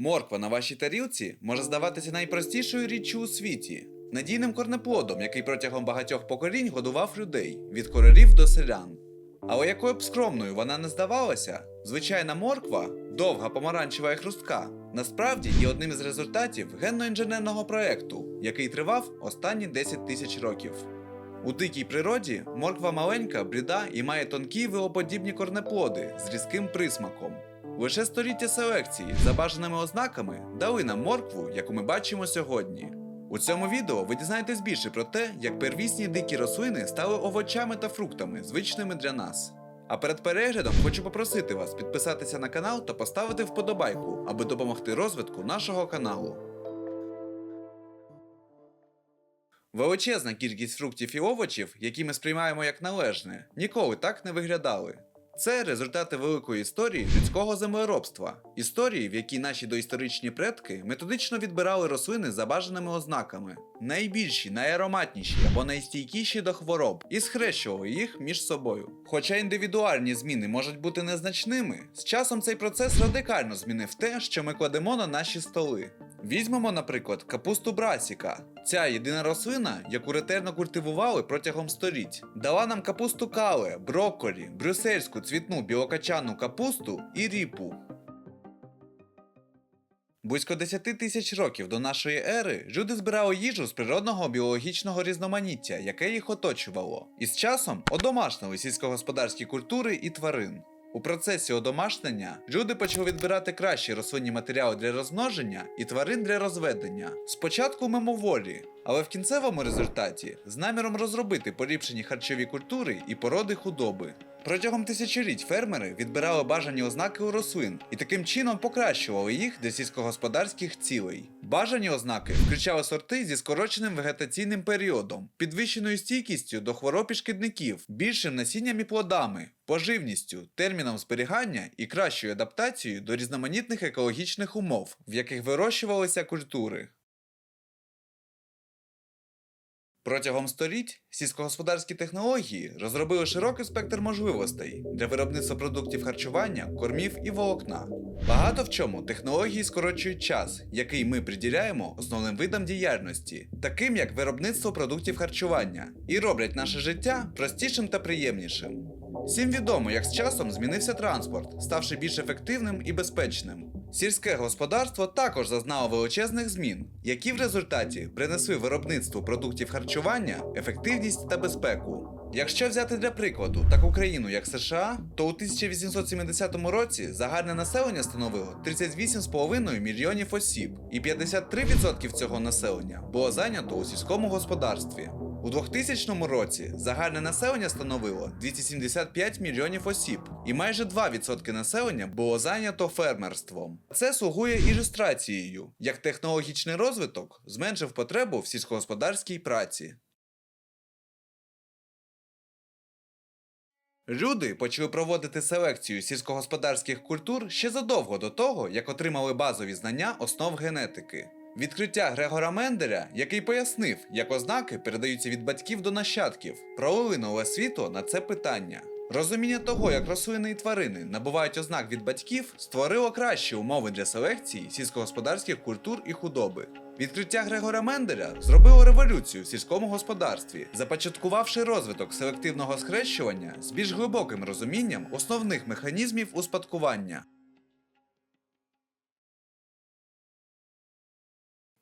Морква на вашій тарілці може здаватися найпростішою річчю у світі, надійним корнеплодом, який протягом багатьох поколінь годував людей від королів до селян. Але якою б скромною вона не здавалася, звичайна морква, довга помаранчева і хрустка, насправді є одним із результатів генно-інженерного проекту, який тривав останні 10 тисяч років. У дикій природі морква маленька, бліда і має тонкі вилоподібні корнеплоди з різким присмаком. Лише століття селекції за бажаними ознаками дали нам моркву, яку ми бачимо сьогодні. У цьому відео ви дізнаєтесь більше про те, як первісні дикі рослини стали овочами та фруктами, звичними для нас. А перед переглядом хочу попросити вас підписатися на канал та поставити вподобайку, аби допомогти розвитку нашого каналу. Величезна кількість фруктів і овочів, які ми сприймаємо як належне, ніколи так не виглядали. Це результати великої історії людського землеробства, історії, в якій наші доісторичні предки методично відбирали рослини за бажаними ознаками, найбільші, найароматніші або найстійкіші до хвороб, і схрещували їх між собою. Хоча індивідуальні зміни можуть бути незначними, з часом цей процес радикально змінив те, що ми кладемо на наші столи. Візьмемо, наприклад, капусту брасіка. Ця єдина рослина, яку ретельно культивували протягом століть, дала нам капусту кале, брокколі, брюссельську цвітну білокачану капусту і ріпу. Близько 10 тисяч років до нашої ери люди збирали їжу з природного біологічного різноманіття, яке їх оточувало, і з часом одомашнили сільськогосподарські культури і тварин. У процесі одомашнення люди почали відбирати кращі рослинні матеріали для розмноження і тварин для розведення. Спочатку мимоволі, але в кінцевому результаті з наміром розробити поліпшені харчові культури і породи худоби. Протягом тисячоліть фермери відбирали бажані ознаки у рослин і таким чином покращували їх для сільськогосподарських цілей. Бажані ознаки включали сорти зі скороченим вегетаційним періодом, підвищеною стійкістю до хвороб і шкідників, більшим насінням і плодами, поживністю, терміном зберігання і кращою адаптацією до різноманітних екологічних умов, в яких вирощувалися культури. Протягом століть сільськогосподарські технології розробили широкий спектр можливостей для виробництва продуктів харчування, кормів і волокна. Багато в чому технології скорочують час, який ми приділяємо основним видам діяльності, таким як виробництво продуктів харчування, і роблять наше життя простішим та приємнішим. Всім відомо, як з часом змінився транспорт, ставши більш ефективним і безпечним. Сільське господарство також зазнало величезних змін, які в результаті принесли виробництву продуктів харчування, ефективність та безпеку. Якщо взяти для прикладу таку країну, як США, то у 1870 році загальне населення становило 38,5 мільйонів осіб, і 53% цього населення було зайнято у сільському господарстві. У 2000 році загальне населення становило 275 мільйонів осіб, і майже 2% населення було зайнято фермерством. Це слугує ілюстрацією, як технологічний розвиток зменшив потребу в сільськогосподарській праці. Люди почали проводити селекцію сільськогосподарських культур ще задовго до того, як отримали базові знання основ генетики. Відкриття Грегора Менделя, який пояснив, як ознаки передаються від батьків до нащадків, пролили нове світло на це питання. Розуміння того, як рослини і тварини набувають ознак від батьків, створило кращі умови для селекції сільськогосподарських культур і худоби. Відкриття Грегора Менделя зробило революцію в сільському господарстві, започаткувавши розвиток селективного схрещування з більш глибоким розумінням основних механізмів успадкування.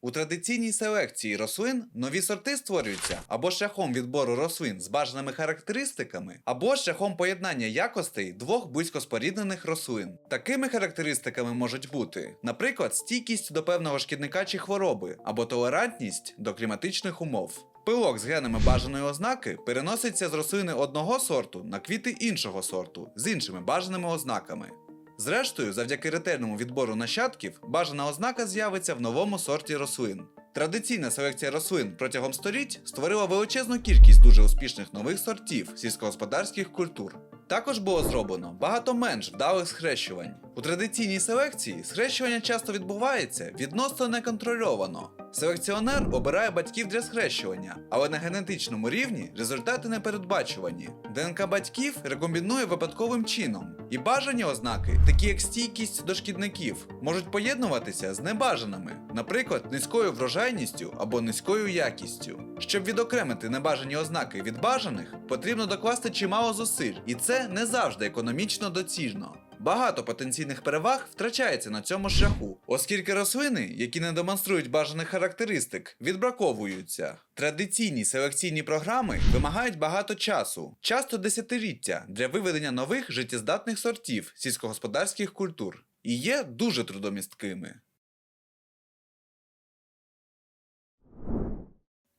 У традиційній селекції рослин нові сорти створюються або шляхом відбору рослин з бажаними характеристиками, або шляхом поєднання якостей двох близько споріднених рослин. Такими характеристиками можуть бути, наприклад, стійкість до певного шкідника чи хвороби, або толерантність до кліматичних умов. Пилок з генами бажаної ознаки переноситься з рослини одного сорту на квіти іншого сорту з іншими бажаними ознаками. Зрештою, завдяки ретельному відбору нащадків, бажана ознака з'явиться в новому сорті рослин. Традиційна селекція рослин протягом століть створила величезну кількість дуже успішних нових сортів сільськогосподарських культур. Також було зроблено багато менш вдалих схрещувань. У традиційній селекції схрещування часто відбувається відносно неконтрольовано. Селекціонер обирає батьків для схрещування, але на генетичному рівні результати не передбачувані. ДНК батьків рекомбінує випадковим чином, і бажані ознаки, такі як стійкість до шкідників, можуть поєднуватися з небажаними, наприклад, низькою врожайністю або низькою якістю. Щоб відокремити небажані ознаки від бажаних, потрібно докласти чимало зусиль, і це не завжди економічно доцільно. Багато потенційних переваг втрачається на цьому шляху, оскільки рослини, які не демонструють бажаних характеристик, відбраковуються. Традиційні селекційні програми вимагають багато часу, часто десятиліття, для виведення нових життєздатних сортів сільськогосподарських культур і є дуже трудомісткими.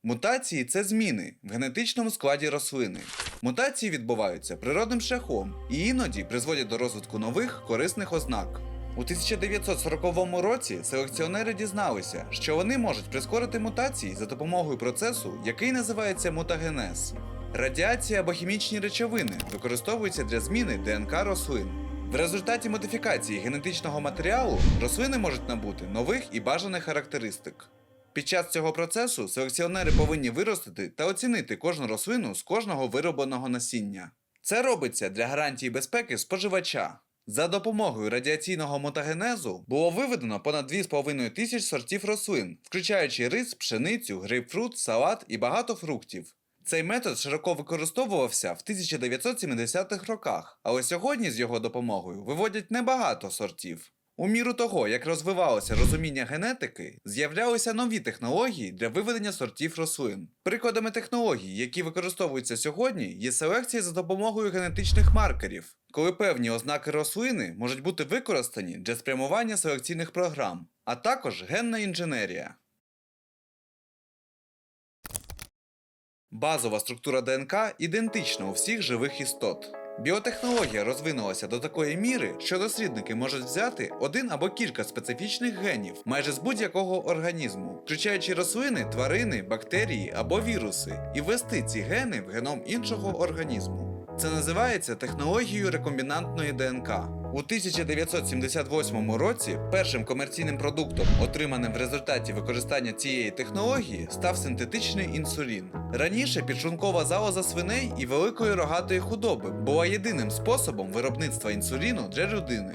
Мутації це зміни в генетичному складі рослини. Мутації відбуваються природним шляхом і іноді призводять до розвитку нових корисних ознак. У 1940 році селекціонери дізналися, що вони можуть прискорити мутації за допомогою процесу, який називається мутагенез. Радіація або хімічні речовини використовуються для зміни ДНК рослин. В результаті модифікації генетичного матеріалу рослини можуть набути нових і бажаних характеристик. Під час цього процесу селекціонери повинні виростити та оцінити кожну рослину з кожного виробленого насіння. Це робиться для гарантії безпеки споживача. За допомогою радіаційного мутагенезу було виведено понад 2,5 тисяч сортів рослин, включаючи рис, пшеницю, грейпфрут, салат і багато фруктів. Цей метод широко використовувався в 1970-х роках, але сьогодні з його допомогою виводять небагато сортів. У міру того, як розвивалося розуміння генетики, з'являлися нові технології для виведення сортів рослин. Прикладами технологій, які використовуються сьогодні, є селекція за допомогою генетичних маркерів, коли певні ознаки рослини можуть бути використані для спрямування селекційних програм, а також генна інженерія. Базова структура ДНК ідентична у всіх живих істот. Біотехнологія розвинулася до такої міри, що дослідники можуть взяти один або кілька специфічних генів майже з будь-якого організму, включаючи рослини, тварини, бактерії або віруси, і ввести ці гени в геном іншого організму. Це називається технологією рекомбінантної ДНК. У 1978 році першим комерційним продуктом, отриманим в результаті використання цієї технології, став синтетичний інсулін. Раніше підшлункова залоза свиней і великої рогатої худоби була єдиним способом виробництва інсуліну для людини.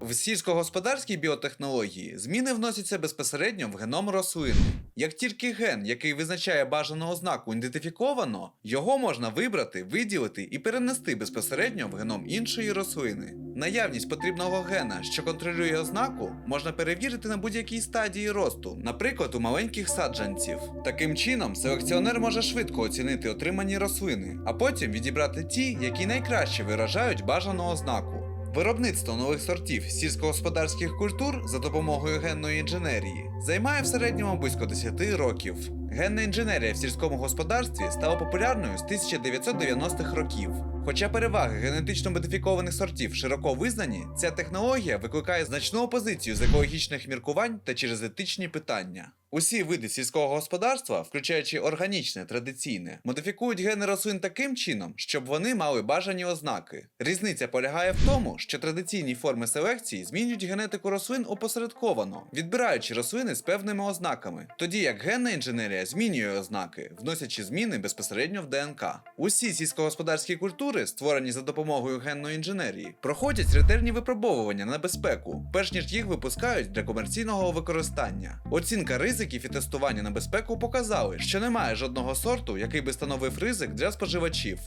В сільськогосподарській біотехнології зміни вносяться безпосередньо в геном рослини. Як тільки ген, який визначає бажану ознаку, ідентифіковано, його можна вибрати, виділити і перенести безпосередньо в геном іншої рослини. Наявність потрібного гена, що контролює ознаку, можна перевірити на будь-якій стадії росту, наприклад, у маленьких саджанців. Таким чином, селекціонер може швидко оцінити отримані рослини, а потім відібрати ті, які найкраще виражають бажану ознаку. Виробництво нових сортів сільськогосподарських культур за допомогою генної інженерії займає в середньому близько 10 років. Генна інженерія в сільському господарстві стала популярною з 1990-х років. Хоча переваги генетично модифікованих сортів широко визнані, ця технологія викликає значну опозицію з екологічних міркувань та через етичні питання. Усі види сільського господарства, включаючи органічне, традиційне, модифікують гени рослин таким чином, щоб вони мали бажані ознаки. Різниця полягає в тому, що традиційні форми селекції змінюють генетику рослин опосередковано, відбираючи рослини з певними ознаками, тоді як генна інженерія змінює ознаки, вносячи зміни безпосередньо в ДНК. Усі сільськогосподарські культури, створені за допомогою генної інженерії, проходять ретельні випробовування на безпеку, перш ніж їх випускають для комерційного використання. Оцінка ризиків і тестування на безпеку показали, що немає жодного сорту, який би становив ризик для споживачів.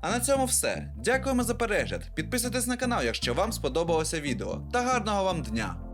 А на цьому все. Дякуємо за перегляд. Підписуйтесь на канал, якщо вам сподобалося відео. Та гарного вам дня!